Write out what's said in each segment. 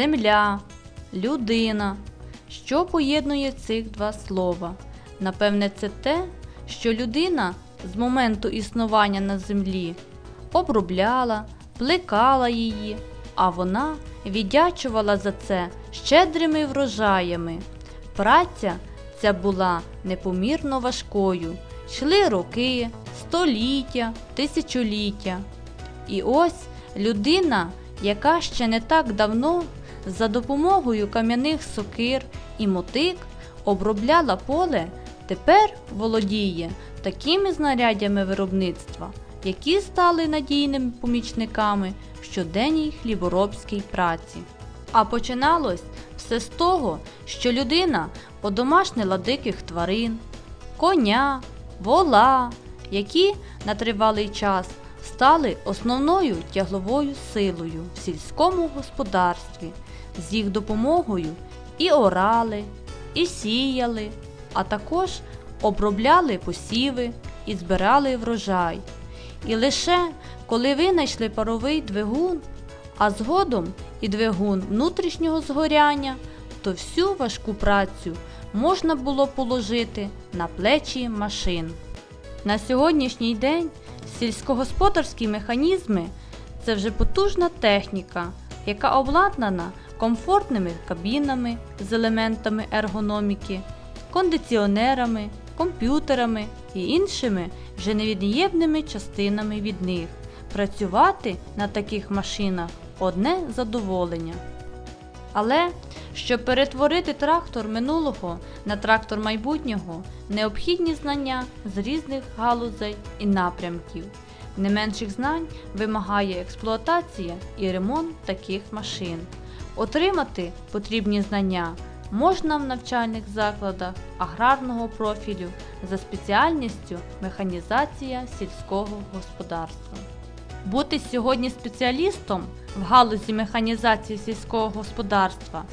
земля, людина. Що поєднує цих два слова? Напевне, це те, що людина з моменту існування на землі обробляла, плекала її, а вона віддячувала за це щедрими врожаями. Праця ця була непомірно важкою. Йшли роки, століття, тисячоліття. І ось людина, яка ще не так давно за допомогою кам'яних сокир і мотик обробляла поле, тепер володіє такими знарядями виробництва, які стали надійними помічниками в щоденній хліборобській праці. А починалось все з того, що людина подомашнила диких тварин, коня, вола, які на тривалий час стали основною тягловою силою в сільському господарстві. З їх допомогою і орали, і сіяли, а також обробляли посіви і збирали врожай. І лише коли винайшли паровий двигун, а згодом і двигун внутрішнього згоряння, то всю важку працю можна було положити на плечі машин. На сьогоднішній день сільськогосподарські механізми це вже потужна техніка, яка обладнана комфортними кабінами з елементами ергономіки, кондиціонерами, комп'ютерами і іншими вже невід'ємними частинами від них. Працювати на таких машинах одне задоволення. Але щоб перетворити трактор минулого на трактор майбутнього, необхідні знання з різних галузей і напрямків. Не менших знань вимагає експлуатація і ремонт таких машин. Отримати потрібні знання можна в навчальних закладах аграрного профілю за спеціальністю механізація сільського господарства. Бути сьогодні спеціалістом в галузі механізації сільського господарства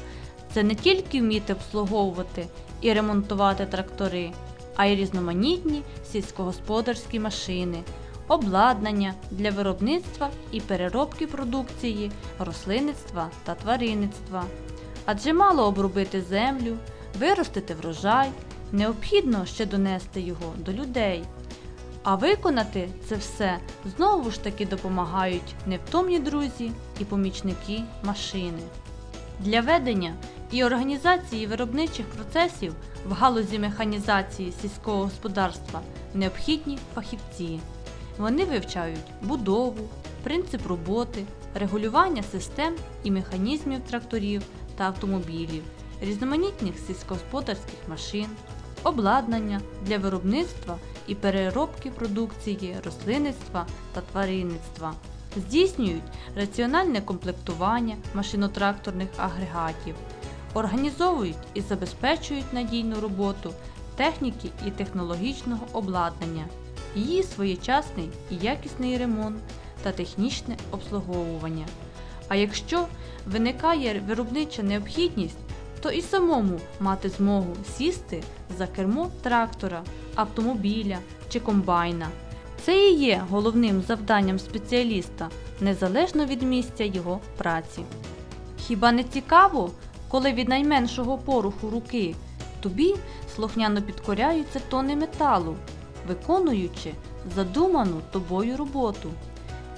це не тільки вміти обслуговувати і ремонтувати трактори, а й різноманітні сільськогосподарські машини, обладнання для виробництва і переробки продукції, рослинництва та тваринництва. Адже мало обробити землю, виростити врожай, необхідно ще донести його до людей. А виконати це все знову ж таки допомагають невтомні друзі і помічники машини. Для ведення і організації виробничих процесів в галузі механізації сільського господарства необхідні фахівці. Вони вивчають будову, принцип роботи, регулювання систем і механізмів тракторів та автомобілів, різноманітних сільськогосподарських машин, обладнання для виробництва і переробки продукції рослинництва та тваринництва, здійснюють раціональне комплектування машинотракторних агрегатів, організовують і забезпечують надійну роботу техніки і технологічного обладнання, її своєчасний і якісний ремонт та технічне обслуговування. А якщо виникає виробнича необхідність, то і самому мати змогу сісти за кермо трактора, автомобіля чи комбайна. Це і є головним завданням спеціаліста, незалежно від місця його праці. Хіба не цікаво, коли від найменшого поруху руки тобі слухняно підкоряються тони металу, виконуючи задуману тобою роботу?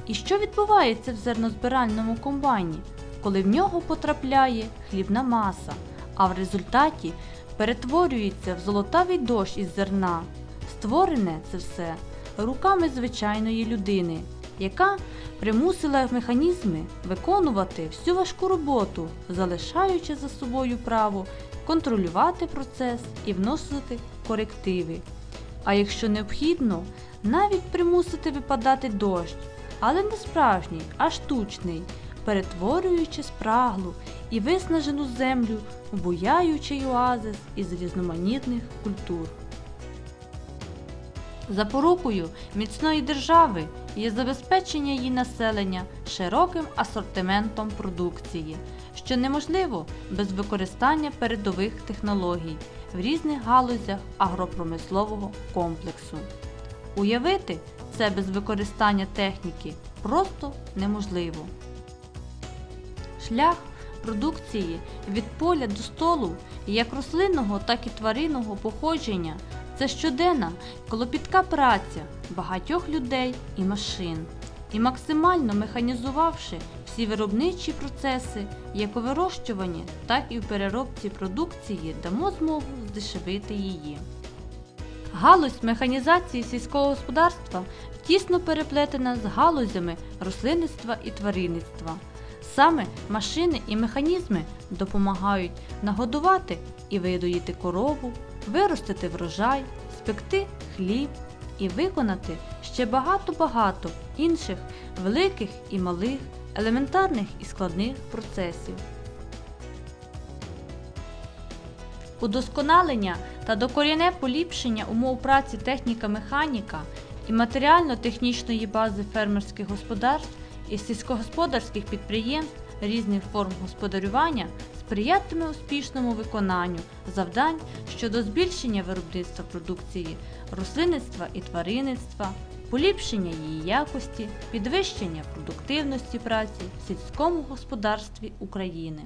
І що відбувається в зернозбиральному комбайні, коли в нього потрапляє хлібна маса, а в результаті перетворюється в золотавий дощ із зерна? Створене це все руками звичайної людини, яка примусила механізми виконувати всю важку роботу, залишаючи за собою право контролювати процес і вносити корективи. А якщо необхідно, навіть примусити випадати дощ, але не справжній, а штучний, перетворюючи спраглу і виснажену землю в буяючий оазис із різноманітних культур. Запорукою міцної держави є забезпечення її населення широким асортиментом продукції, що неможливо без використання передових технологій в різних галузях агропромислового комплексу. Уявити це без використання техніки просто неможливо. Шлях продукції від поля до столу, як рослинного, так і тваринного походження, це щоденна клопітка праця багатьох людей і машин. І максимально механізувавши всі виробничі процеси, як у вирощуванні, так і в переробці продукції, дамо змогу здешевити її. Галузь механізації сільського господарства тісно переплетена з галузями рослинництва і тваринництва. Саме машини і механізми допомагають нагодувати і видоїти корову, виростити врожай, спекти хліб і виконати ще багато-багато інших великих і малих, елементарних і складних процесів. Удосконалення та докорінне поліпшення умов праці техніка-механіка і матеріально-технічної бази фермерських господарств і сільськогосподарських підприємств різних форм господарювання сприятиме успішному виконанню завдань щодо збільшення виробництва продукції рослинництва і тваринництва, поліпшення її якості, підвищення продуктивності праці в сільському господарстві України.